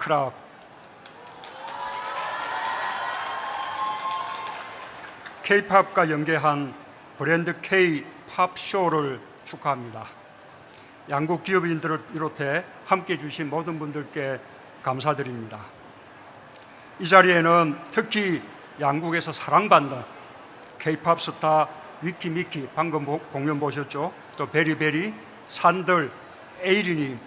크랍 K-팝과 연계한 브랜드 K 팝 쇼를 축하합니다. 양국 기업인들을 비롯해 함께 해주신 모든 분들께 감사드립니다. 이 자리에는 특히 양국에서 사랑받는 K-팝 스타 위키 미키 방금 보- 공연 보셨죠? 또 베리베리, 산들, 에이리님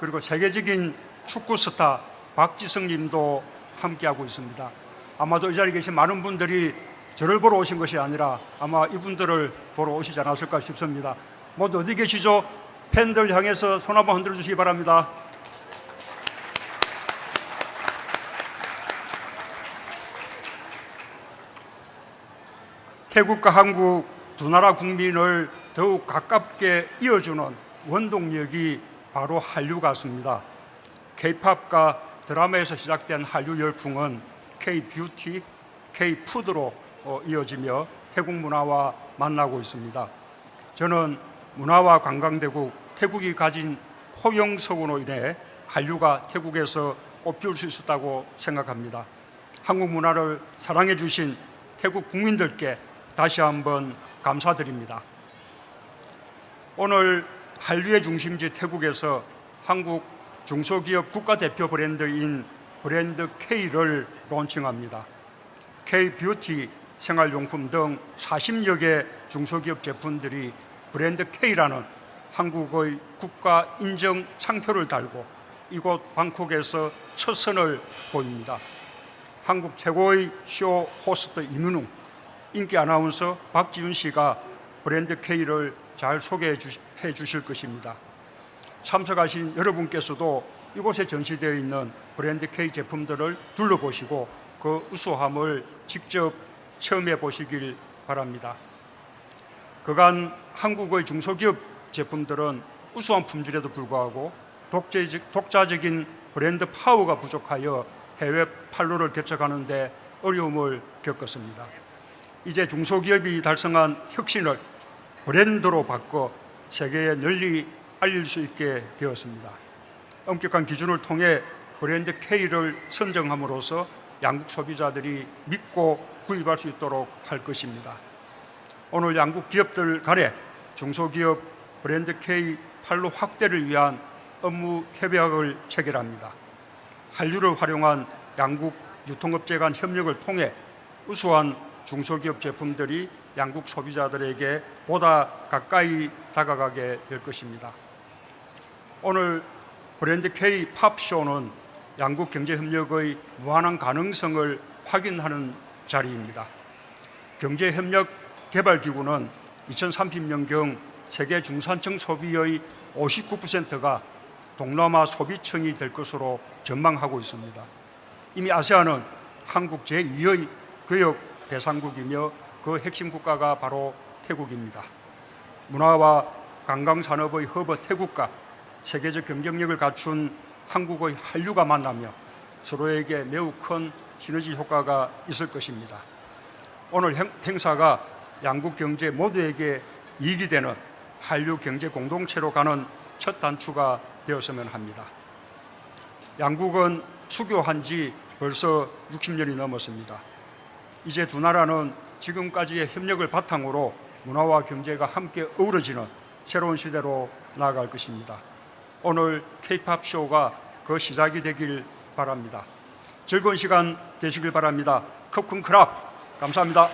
그리고 세계적인 축구 스타 박지성 님도 함께하고 있습니다. 아마도 이 자리에 계신 많은 분들이 저를 보러 오신 것이 아니라 아마 이분들을 보러 오시지 않았을까 싶습니다. 모두 어디 계시죠? 팬들 향해서 손 한번 흔들어 주시기 바랍니다. 태국과 한국 두 나라 국민을 더욱 가깝게 이어주는 원동력이 바로 한류 가수입니다. K-팝과 드라마에서 시작된 한류 열풍은 K-뷰티, K-푸드로 어, 이어지며 태국 문화와 만나고 있습니다. 저는 문화와 관광대국 태국이 가진 포용성으로 인해 한류가 태국에서 꽃피울 수 있었다고 생각합니다. 한국 문화를 사랑해 주신 태국 국민들께 다시 한번 감사드립니다. 오늘 한류의 중심지 태국에서 한국 중소기업 국가대표 브랜드인 브랜드 K를 론칭합니다. K-뷰티, 생활용품 등 40여 개 중소기업 제품들이 브랜드 K라는 한국의 국가 인정 상표를 달고 이곳 방콕에서 첫 선을 보입니다. 한국 최고의 쇼 호스트 이민웅, 인기 아나운서 박지윤 씨가 브랜드 K를 잘 소개해 주실 것입니다. 참석하신 여러분께서도 이곳에 전시되어 있는 브랜드 K 제품들을 둘러보시고 그 우수함을 직접 체험해 보시길 바랍니다. 그간 한국의 중소기업 제품들은 우수한 품질에도 불구하고 독재적, 독자적인 브랜드 파워가 부족하여 해외 판로를 개척하는데 어려움을 겪었습니다. 이제 중소기업이 달성한 혁신을 브랜드로 바꿔 세계에 널리 알릴 수 있게 되었습니다. 엄격한 기준을 통해 브랜드 K를 선정함으로써 양국 소비자들이 믿고 구입할 수 있도록 할 것입니다. 오늘 양국 기업들 간에 중소기업 브랜드 K 판로 확대를 위한 업무 협약을 체결합니다. 한류를 활용한 양국 유통업체 간 협력을 통해 우수한 중소기업 제품들이 양국 소비자들에게 보다 가까이 다가가게 될 것입니다. 오늘 브랜드 K 팝쇼는 양국 경제 협력의 무한한 가능성을 확인하는 자리입니다. 경제 협력 개발 기구는 2030년경 세계 중산층 소비의 59%가 동남아 소비층이 될 것으로 전망하고 있습니다. 이미 아세안은 한국 제2의 교역 대상국이며 그 핵심 국가가 바로 태국입니다. 문화와 관광 산업의 허브 태국과 세계적 경쟁력을 갖춘 한국의 한류가 만나며 서로에게 매우 큰 시너지 효과가 있을 것입니다. 오늘 행- 행사가 양국 경제 모두에게 이익이 되는 한류 경제 공동체로 가는 첫 단추가 되었으면 합니다. 양국은 수교한 지 벌써 60년이 넘었습니다. 이제 두 나라는 지금까지의 협력을 바탕으로 문화와 경제가 함께 어우러지는 새로운 시대로 나아갈 것입니다. 오늘 K-팝 쇼가 그 시작이 되길 바랍니다. 즐거운 시간 되시길 바랍니다. 커큰 크랍 감사합니다.